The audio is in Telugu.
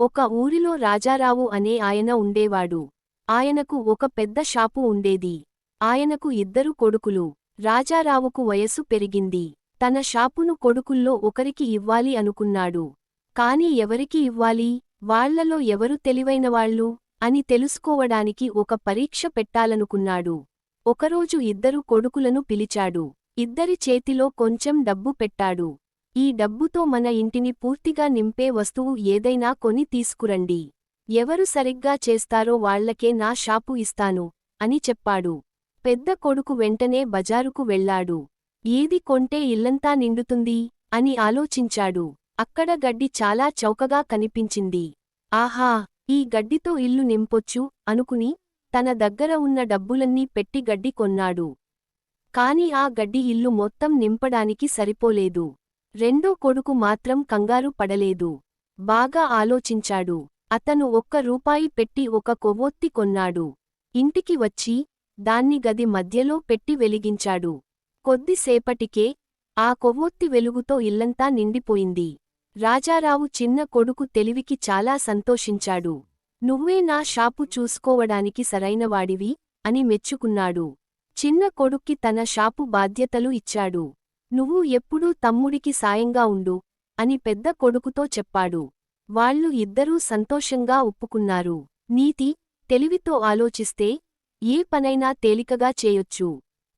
ఒక ఊరిలో రాజారావు అనే ఆయన ఉండేవాడు. ఆయనకు ఒక పెద్ద షాపు ఉండేది. ఆయనకు ఇద్దరు కొడుకులు. రాజారావుకు వయస్సు పెరిగింది. తన షాపును కొడుకుల్లో ఒకరికి ఇవ్వాలి అనుకున్నాడు. కాని ఎవరికి ఇవ్వాలి? వాళ్ళలో ఎవరు తెలివైనవాళ్ళు? అని తెలుసుకోవడానికి ఒక పరీక్ష పెట్టాలనుకున్నాడు. ఒకరోజు ఇద్దరు కొడుకులను పిలిచాడు. ఇద్దరి చేతిలో కొంచెం డబ్బు పెట్టాడు. ఈ డబ్బుతో మన ఇంటిని పూర్తిగా నింపే వస్తువు ఏదైనా కొని తీసుకురండి. ఎవరు సరిగ్గా చేస్తారో వాళ్ళకే నా షాపు ఇస్తాను అని చెప్పాడు. పెద్ద కొడుకు వెంటనే బజారుకు వెళ్ళాడు ఏది కొంటే ఇల్లంతా నిండుతుంది అని ఆలోచించాడు. అక్కడ గడ్డి చాలా చౌకగా కనిపించింది. ఆహా ఈ గడ్డితో ఇల్లు నింపొచ్చు అనుకుని తన దగ్గర ఉన్న డబ్బులన్నీ పెట్టి గడ్డి కొన్నాడు. కాని ఆ గడ్డి ఇల్లు మొత్తం నింపడానికి సరిపోలేదు. రెండో కొడుకు మాత్రం కంగారు పడలేదు. బాగా ఆలోచించాడు. అతను ఒక్క రూపాయి పెట్టి ఒక కొవ్వొత్తి కొన్నాడు. ఇంటికి వచ్చి దాన్ని గది మధ్యలో పెట్టి వెలిగించాడు. కొద్దిసేపటికే ఆ కొవ్వొత్తి వెలుగుతో ఇల్లంతా నిండిపోయింది. రాజారావు చిన్న కొడుకు తెలివికి చాలా సంతోషించాడు. నువ్వే నా షాపు చూసుకోవడానికి సరైనవాడివి అని మెచ్చుకున్నాడు. చిన్న కొడుక్కి తన షాపు బాధ్యతలు ఇచ్చాడు. నువ్వు ఎప్పుడూ తమ్ముడికి సాయంగా ఉండు అని పెద్ద కొడుకుతో చెప్పాడు. వాళ్ళు ఇద్దరూ సంతోషంగా ఒప్పుకున్నారు. నీతి తెలివితో ఆలోచిస్తే ఏ పనైనా తేలికగా చేయొచ్చు.